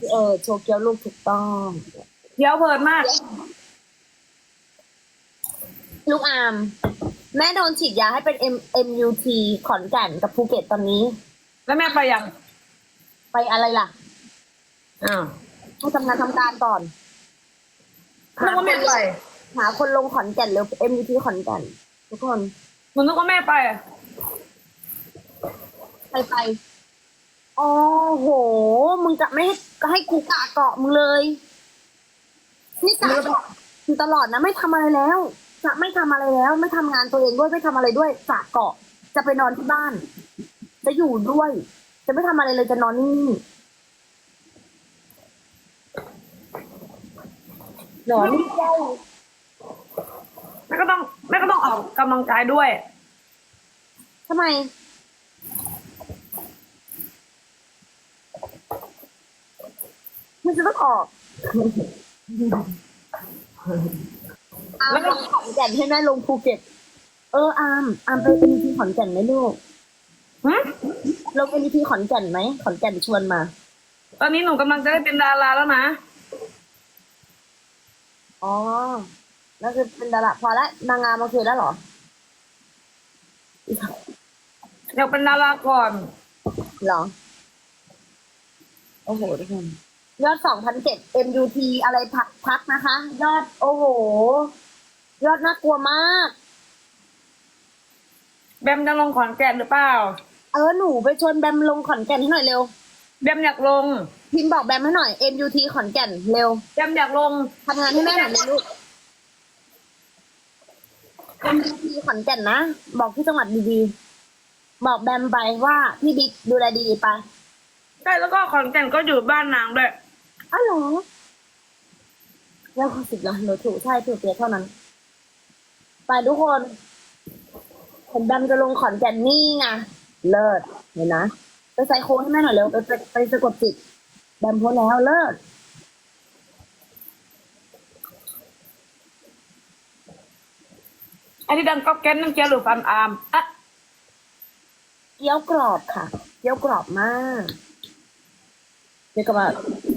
เออโชว์เกียวลูกถูกต้องเดี๋ยวเพลินมาก ลูกอาม แม่โดนฉีดยาให้เป็น M MUT ขอนแก่นกับภูเก็ตตอนนี้ แล้วแม่ไปยังไปอะไรล่ะอ้าวให้ทำงานทำการก่อนนึกว่าแม่ไปหาคนลงขอนแก่นเร็ว MUT ขอนแก่นทุกคนหนูนึกว่าแม่ไป ไปไป อ๋อโห มึงจะไม่ให้ให้กูกะเกาะมึงเลย นี่กะเกาะอยู่ตลอดนะไม่ทำอะไรแล้ว จะไม่ทำอะไรแล้ว ไม่ทำงานตัวเองด้วยไม่ทำอะไรด้วยกะเกาะ จะไปนอนที่บ้าน จะอยู่ด้วย จะไม่ทำอะไรเลยจะนอนนิ่งๆนอนนิ่งแม่ก็ต้องแม่ก็ต้องออกกำลังกายด้วยทำไม มันจะต้องออกอามลงขอนแก่นให้แม่ลงภูเก็ต เอออามอามไปเอ็นทีขอนแก่นไหมลูกหึลงเอ็นทีขอนแก่นไหมขอนแก่นชวนมา ตอนนี้หนูกำลังจะได้เป็นดาราแล้วนะ อ๋อแล้วคือเป็นดาราพอละนางงามโอเคแล้วเหรอ อยากเป็นดาราก่อน เหรอ โอ้โหทุกคน ยอดสองพันเจ็ด MUT อะไรพักพักนะคะ ยอดโอ้โห ยอดน่ากลัวมาก แบมจะลงขอนแก่นหรือเปล่า เออหนูไปชวนแบมลงขอนแก่นให้หน่อยเร็ว แบมอยากลง พิมพ์บอกแบมให้หน่อย MUT ขอนแก่นเร็ว แบมอยากลงทำงานให้แม่หน่อยนะลูก MUT ขอนแก่นนะ บอกที่จังหวัดดีๆ บอกแบมไปว่าพี่บิ๊กดูแลดีๆไป ใช่แล้วก็ขอนแก่นก็อยู่บ้านนางด้วย อ้าวเหรอแล้วก็สิบล้านหนูถูกใช่ถูกเปียเท่านั้น ไปทุกคนผมดำจะลงขอนแก่นนี่ไงเลิศเห็นนะไปใส่โค้ดให้แม่หน่อยเร็วไปไปไปสะกดจิตดำโพสแล้วเลิศอันนี้ดังก็แก๊สนั่งเจียวหรือฟันอาร์มอะเกี๊ยวกรอบค่ะ เกี๊ยวกรอบมากเรียกว่าเรียกว่าอะไร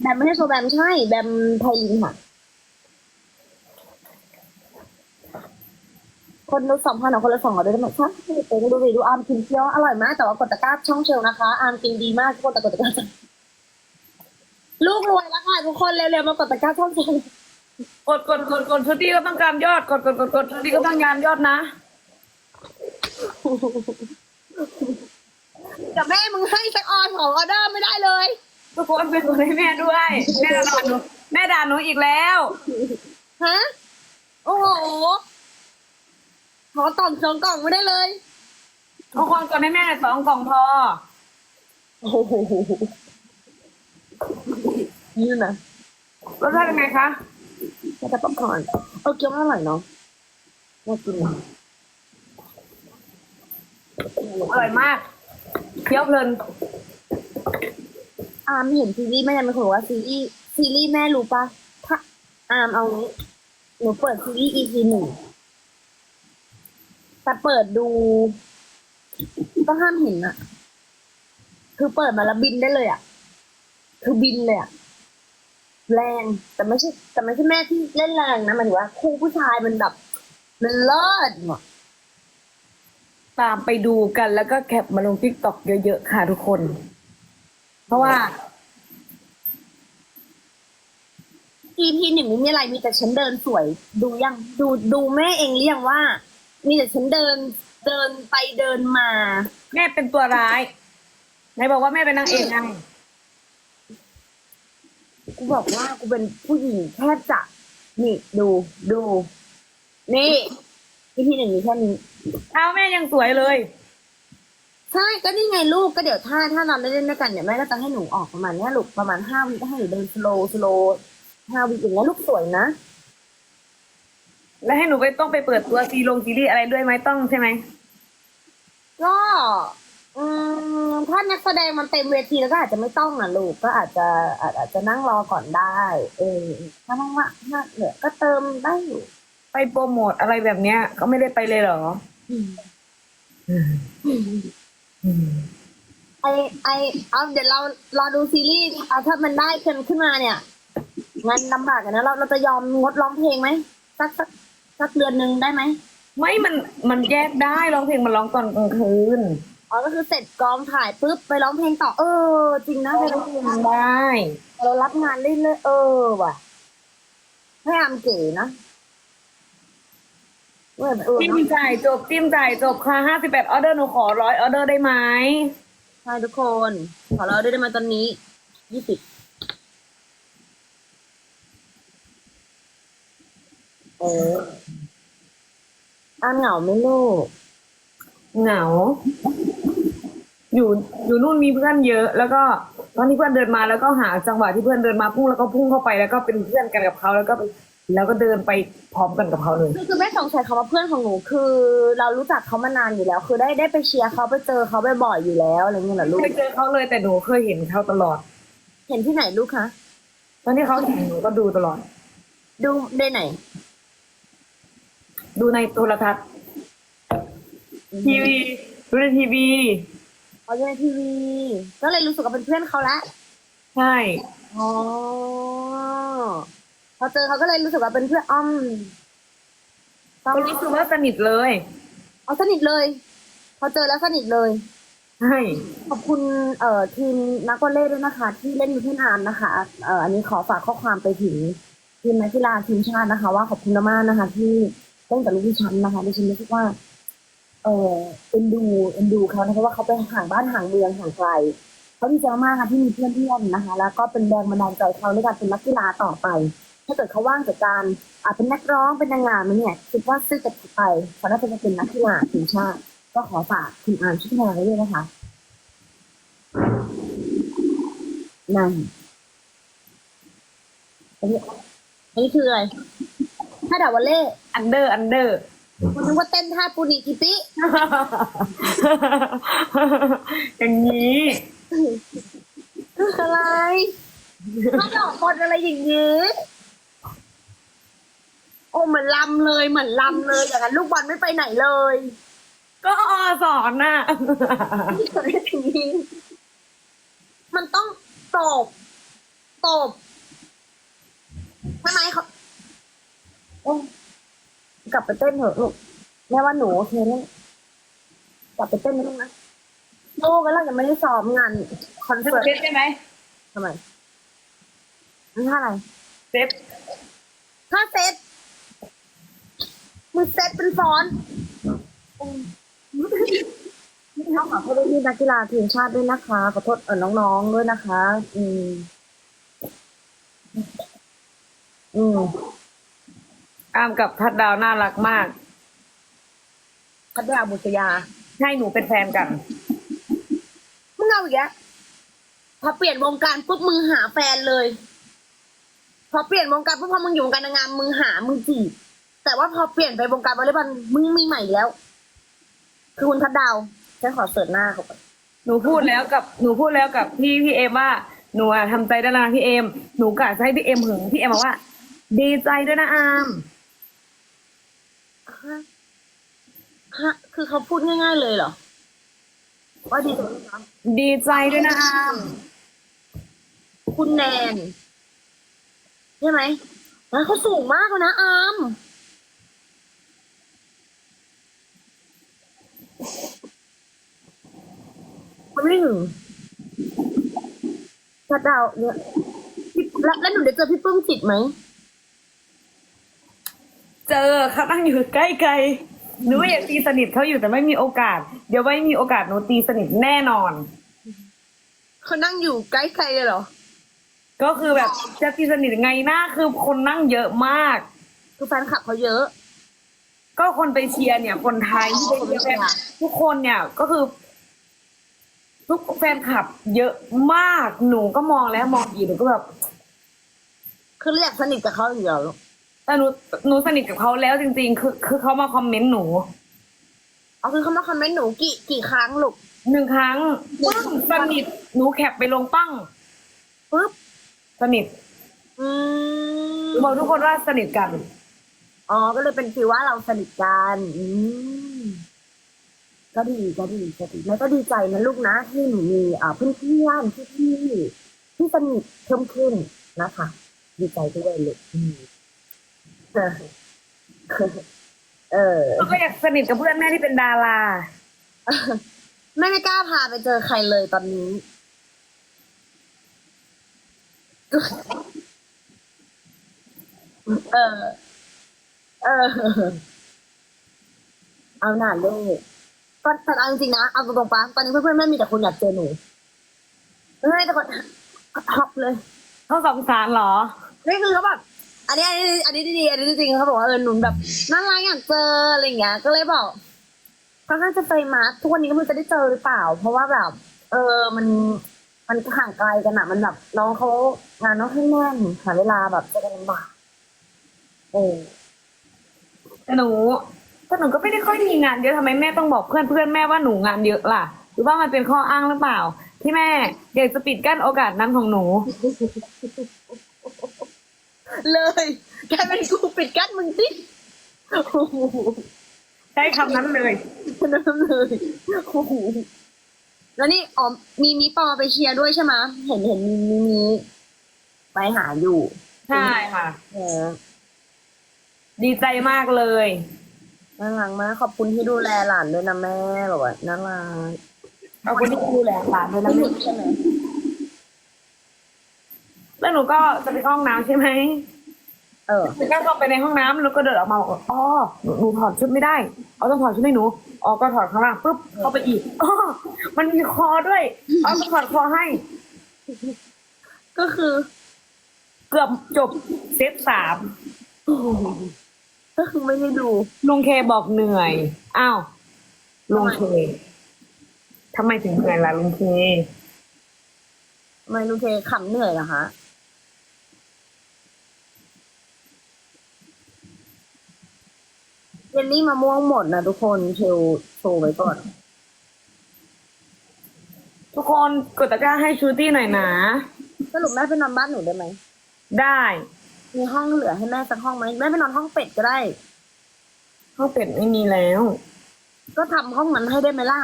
แบมไม่ใช่โซแบมใช่ แบมไพลินค่ะ คนดูสองพันขอคนละสองร้อยได้ไหมใช่เองดูวีดูอาร์มกินเกี๊ยวอร่อยมาก แต่ว่ากดตะกร้าช่องเชลนะคะ อาร์มกินดีมากทุกคนแต่กดตะกร้าลูกรวยแล้วค่ะทุกคนเร็วๆมากดตะกร้าช่องเชลกดกดกดกดชุดที่ก็ต้องการยอด กดกดกดกดชุดที่ก็ต้องการยอดนะ กับแม่มึงให้สักออนของออเดอร์ไม่ได้เลย ทุกคนไปกดให้แม่ด้วย แม่ด่าหนูแม่ด่าหนูอีกแล้ว ฮะ โอ้โห ขอต่องสองกล่องไม่ได้เลยทุกคนกดให้แม่สองกล่องพอ โอ้โหนี่นะรสชาติเป็นไงคะแค่จะป๊อปคอร์นเออเกี๊ยวมันอร่อยเนาะน่ากินนะอร่อยมาก เคี้ยวเพลินอามเห็นซีรีส์แม่ยังเป็นคนบอกว่าซีรีส์ซีรีส์แม่รู้ปะถ้าอามเอางี้หนูเปิดซีรีส์ EP หนึ่งแต่เปิดดู ก็ห้ามเห็นอะคือเปิดมาแล้วบินได้เลยอะคือบินเลยอะแรงแต่ไม่ใช่ แต่ไม่ใช่แม่ที่เล่นแรงนะหมายถึงว่าคู่ผู้ชายมันแบบมันเลิศว่ะ ตามไปดูกันแล้วก็แคปมาลงทิกตอกเยอะๆค่ะทุกคน เพราะว่า EP หนึ่งไม่มีอะไรมีแต่ฉันเดินสวย ดูยังดูดูแม่เองเรียงว่า มีแต่ฉันเดินเดินไปเดินมา แม่เป็นตัวร้ายไหนบอกว่าแม่เป็นนางเอกไงกูบอกว่ากูเป็นผู้หญิงแทบจะนี่ดูดู นี่ วิธีหนึ่งมีแค่นี้เท้าแม่ยังสวยเลย ใช่ก็นี่ไงลูกก็เดี๋ยวถ้าถ้าเราได้เล่นด้วยกันเนี่ยแม่ก็จะให้หนูออกประมาณเนี้ยลูกประมาณห้าวิก็ให้หนูเดินสโลสโลห้าวิอย่างเงี้ยลูกสวยนะ แล้วให้หนูไปต้องไปเปิดตัวซีลงซีรีส์อะไรด้วยไหมต้องใช่ไหมก็อืมถ้านักแสดงมันเต็มเวทีแล้วก็อาจจะไม่ต้องอะลูกก็อาจจะอาจอาจจะนั่งรอก่อนได้ เออถ้าว่างๆถ้าเหลือก็เติมได้อยู่ ไปโปรโมทอะไรแบบเนี้ย ก็ไม่ได้ไปเลยเหรออืมไอไอเอาเดี๋ยวเรารอดูซีรีส์เอาถ้ามันได้ขึ้นขึ้นมาเนี่ยงั้นลำบากกันนะเราเราจะยอมงดร้องเพลงไหมสักสักสักเดือนหนึ่งได้ไหมไม่มันมันแยกได้ร้องเพลงมันร้องตอนกลางคืนอ๋อก็คือเสร็จกองถ่ายปุ๊บไปร้องเพลงต่อเออ จริงนะไปร้องเพลงได้ เรารับงานเรื่อยๆเออว่ะให้อามเก๋นะ เว้ยเออจิ้มเนาะจ่ายจบจิ้มจ่ายจบค่ะห้าสิบแปดออเดอร์หนูขอร้อยออเดอร์ได้ไหมใช่ทุกคน ขอเราได้ได้มาตอนนี้ยี่สิบเอออามเหงาไหมลูกเหงา อยู่อยู่นู่นมีเพื่อนเยอะ แล้วก็ตอนที่เพื่อนเดินมาแล้วก็หาจังหวะที่เพื่อนเดินมาพุ่งแล้วก็พุ่งเข้าไปแล้วก็เป็นเพื่อนกันกับเขาแล้วก็ไป แล้วก็เดินไปพร้อมกันกับเขาเลย คือคือไม่สงสัยคำว่าเพื่อนของหนูคือ เรารู้จักเขามานานอยู่แล้ว คือได้ได้ไปเชียร์เขาไปเจอเขาบ่อยๆอยู่แล้วอะไรเงี้ยเหรอลูกเคยเจอเขาเลยแต่หนูเคยเห็นเขาตลอด เห็นที่ไหนลูกคะตอนที่เขาแข่งหนูก็ดูตลอด ดูได้ไหน ดูในโทรทัศน์ทีวีดูในทีวีเขาดูในทีวี ก็เลยรู้สึกว่าเป็นเพื่อนเขาละใช่อ๋อ พอเจอเขาก็เลยรู้สึกว่าเป็นเพื่อนอ้อมต้องก็รู้สึกว่าสนิทเลยเอาสนิทเลย พอเจอแล้วสนิทเลย ใช่ ขอบคุณเอ่อทีมนักวอลเลย์ด้วยนะคะ ที่เล่นอยู่ที่นานนะคะเอ่ออันนี้ขอฝากข้อความไปถึงทีมนักกีฬาทีมชาตินะคะ ว่าขอบคุณมากๆนะคะ ที่เล่นกับลูกดิฉันนะคะดิฉันรู้สึกว่า เออเอ็นดูเอ็นดูเขานะเพราะว่าเขาไปห่างบ้านห่างเมืองห่างไกลเขาดีใจมากค่ะที่มีเพื่อนเพื่อนนะคะ แล้วก็เป็นแรงบันดาลใจเขาในการเป็นนักกีฬาต่อไป ถ้าเกิดเขาว่างจากการอาจเป็นนักร้องเป็นนางงามเนี่ยคิดว่าซื้อจากไปเขาน่าจะเป็นนักกีฬาทีมชาติ ก็ขอฝากคุณอานชุตินาไว้ด้วยนะคะนั่นอันนี้อันนี้คืออะไรท่าดาวอลเล่อันเดอร์อันเดอร์คุณนึกว่าเต้นท่าปูนิกิปิอย่างนี้คืออะไรท่าดอกคนอะไรอย่างนี้โอ้เหมือนลำเลยเหมือนลำเลยอย่างนั้นลูกบอลไม่ไปไหนเลยก็อสอนน่ะไม่เคยถึงนี้มันต้องตบตบทำไมเขาโอ้กลับไปเต้นเถอะลูกแม่ว่าหนูโอเคแล้วกลับไปเต้นไม่ต้องนะโอ้ก็เรายังไม่ได้ซ้อมงานคอนเสิร์ตเซฟใช่ไหมทำไมมันท่าอะไรเซฟท่าเซต มือเซตเป็นฟอนต์น้องขอโทษพี่นักกีฬาทีมชาติด้วยนะคะ ขอโทษเออน้องๆด้วยนะคะ อืม อืมอามกับทัดดาวน่ารักมากพัทยาบุษยา ให้หนูเป็นแฟนกัน มึงเอาอีกแล้วพอเปลี่ยนวงการปุ๊บมึงหาแฟนเลย พอเปลี่ยนวงการปุ๊บพอมึงอยู่วงการนางงามมึงหามึงจีบ แต่ว่าพอเปลี่ยนไปวงการวอลเลย์บอลมึงมีใหม่อีกแล้ว คือคุณทัดดาวฉันขอเสิร์ชหน้าเขาก่อนหนูพูดแล้วกับหนูพูดแล้วกับพี่พี่เอมว่าหนูอะทำใจได้แล้วนะพี่เอมหนูกะจะให้พี่เอมหึงพี่เอมบอกว่า ดีใจด้วยนะอามฮะฮะคือเขาพูดง่าย ๆเลยเหรอ ว่าดีจังครับดีใจด้วยนะอามคุณแนนใช่ไหมแล้วเขาสูงมากเลยนะอาม เขาไม่ถึงชัดดาวเนี่ยพี่แล้วแล้วหนูได้เจอพี่ปึ้มจิตไหม เจอเขานั่งอยู่ใกล้ๆหนูอยากตีสนิทเขาอยู่แต่ไม่มีโอกาส เดี๋ยวไว้มีโอกาสหนูตีสนิทแน่นอน เขานั่งอยู่ใกล้ใครเลยเหรอ ก็คือแบบจะตีสนิทไงหน้าคือคนนั่งเยอะมาก คือแฟนคลับเขาเยอะ ก็คนไปเชียร์เนี่ย คนไทยที่ไปเชียร์แฟนทุกคนเนี่ยก็คือ ทุกแฟนคลับ เยอะมากหนูก็มองแล้วมองอีกหนูก็แบบคือเรียกสนิทกับเขาอยู่แล้วแต่หนูหนูสนิทกับเขาแล้วจริง ๆ คือ คือเขามาคอมเมนต์หนูเอาคือเขามาคอมเมนต์หนูกี่กี่ครั้งลูกหนึ่งครั้งปั้งสนิทหนูแคปไปลงปั้งปุ๊บสนิทอืมบอกทุกคนว่าสนิทกัน อ๋อ ก็เลยเป็นฟีลว่าเราสนิทกัน อืม ก็ก็ดีก็ดีก็ดีแม่ก็ดีใจนะลูกนะที่หนูมีอ่าเพื่อนเพื่อนพี่พี่ๆที่สนิทเพิ่มขึ้นนะคะ ดีใจด้วยเลยอืมเออเออก็อยากสนิทกับเพื่อนแม่ที่เป็นดาราแม่ไม่กล้าพาไปเจอใครเลยตอนนี้เออ เออ เอาหน่าลูก ก็แต่เอาจริงๆนะ เอาตรงๆปะตอนนี้เพื่อนๆแม่มีแต่คนอยากเจอหนูไม่แต่คนท็อปเลยเขาสงสารเหรอ นี่คือเขาแบบ อันนี้อันนี้อันนี้ดีๆอันนี้จริงๆเขาบอกว่าเออหนูแบบน่ารักอยากเจออะไรอย่างเงี้ย ก็เลยบอกเขาน่าจะไปมาทุกวันนี้ก็ไม่รู้จะได้เจอหรือเปล่า เพราะว่าแบบ เออมันมันห่างไกลกันอะมันแบบน้องเขางานน้องให้แน่นหาเวลาแบบเจะกันลำบากเออแต่หนู แต่หนูก็ไม่ได้ค่อยมีงานเยอะทำไมแม่ต้องบอกเพื่อนเพื่อนแม่ว่าหนูงานเยอะล่ะ หรือว่ามันเป็นข้ออ้างหรือเปล่า ที่แม่อยากจะปิดกั้นโอกาสนั้นของหนู เลยกลายเป็นกูปิดกั้นมึงสิโอ้โหใช้คำนั้นเลยนั่นเลยโอ้โหแล้วนี่อ๋อมีมีปอไปเชียร์ด้วยใช่ไหมะเห็นเห็นมีมีมีไปหาอยู่ ใช่ค่ะ เออดีใจมากเลย น่ารักมากขอบคุณที่ดูแลหลานด้วยนะแม่แบบว่าน่ารักขอบคุณที่ดูแลหลานด้วยนะไม่แม่ใช่ไหมแล้วหนูก็จะไปเข้าห้องน้ำใช่ไหมเออหนูก็เข้าไปในห้องน้ำแล้วก็เดินออกมาบอกว่าอ๋อหนูหนูถอดชุดไม่ได้ เอาต้องถอดชุดให้หนูอ๋อก็ถอดข้างล่างปุ๊บเข้าไปอีกอ๋อมันมีคอด้วยเอาต้องถอดคอให้ ก็คือ เกือบจบเซตสาม ก็คือไม่ได้ดู ลุงเคบอกเหนื่อย อ้าว ลุงเคทำไมถึงเหนื่อยล่ะลุงเคทำไมลุงเคขำเหนื่อยเหรอคะเจนนี่มะม่วงหมดนะทุกคนเทลโชว์ไว้ก่อน ทุกคนกดตะกร้าให้ชูตี้หน่อยนะ สรุปแม่ไปนอนบ้านหนูได้ไหม ได้ มีห้องเหลือให้แม่สักห้องไหมแม่ไปนอนห้องเป็ดก็ได้ ห้องเป็ดไม่มีแล้ว ก็ทำห้องนั้นให้ได้ไหมล่ะ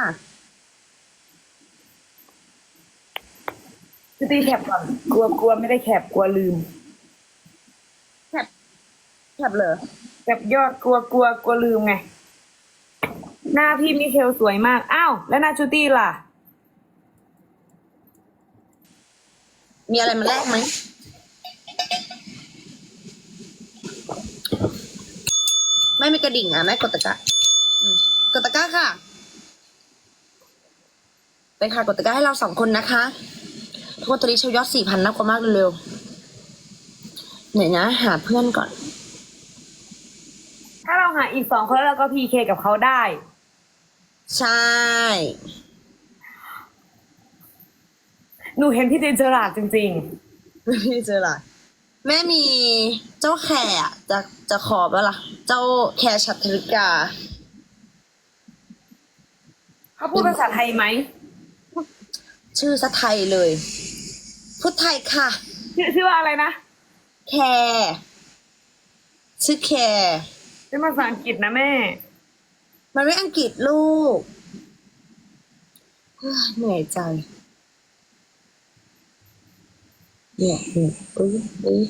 ชูตี้แคปก่อนกลัวกลัวไม่ได้แคปกลัวลืมแคบแคบเลยแคปยอดกลัวกลัวกลัวลืมไง หน้าพี่มิเคลสวยมาก อ้าว แล้วหน้าชูตี้ล่ะ มีอะไรมาแลกไหม ไม่มีกระดิ่งอะแม่กดตะกร้าอืมกดตะกร้าค่ะ ไปค่ะกดตะกร้าให้เราสองคนนะคะทุกคนตอนนี้เชลยอดสี่พันนับกว่ามากเร็วๆเดี๋ยวนะ หาเพื่อนก่อน ถ้าเราหาอีกสองคนแล้วเราก็พีเคกับเขาได้ ใช่ หนูเห็นพี่เจนเจอราดจริงไม่ได้เจอละ แม่มีเจ้าแขกอะจะจะขอปะล่ะ เจ้าแคร์ชัตริกาๆเขาพูดภาษาไทยไหม ชื่อสะไทยเลย พูดไทยค่ะ ชื่อชื่อว่าอะไรนะ แคร์ชื่อแคร์เป็นภาษาอังกฤษนะแม่ มันไม่อังกฤษลูกเฮ้ยเหนื่อยใจ เนี่ยเนี่ยเอ้ย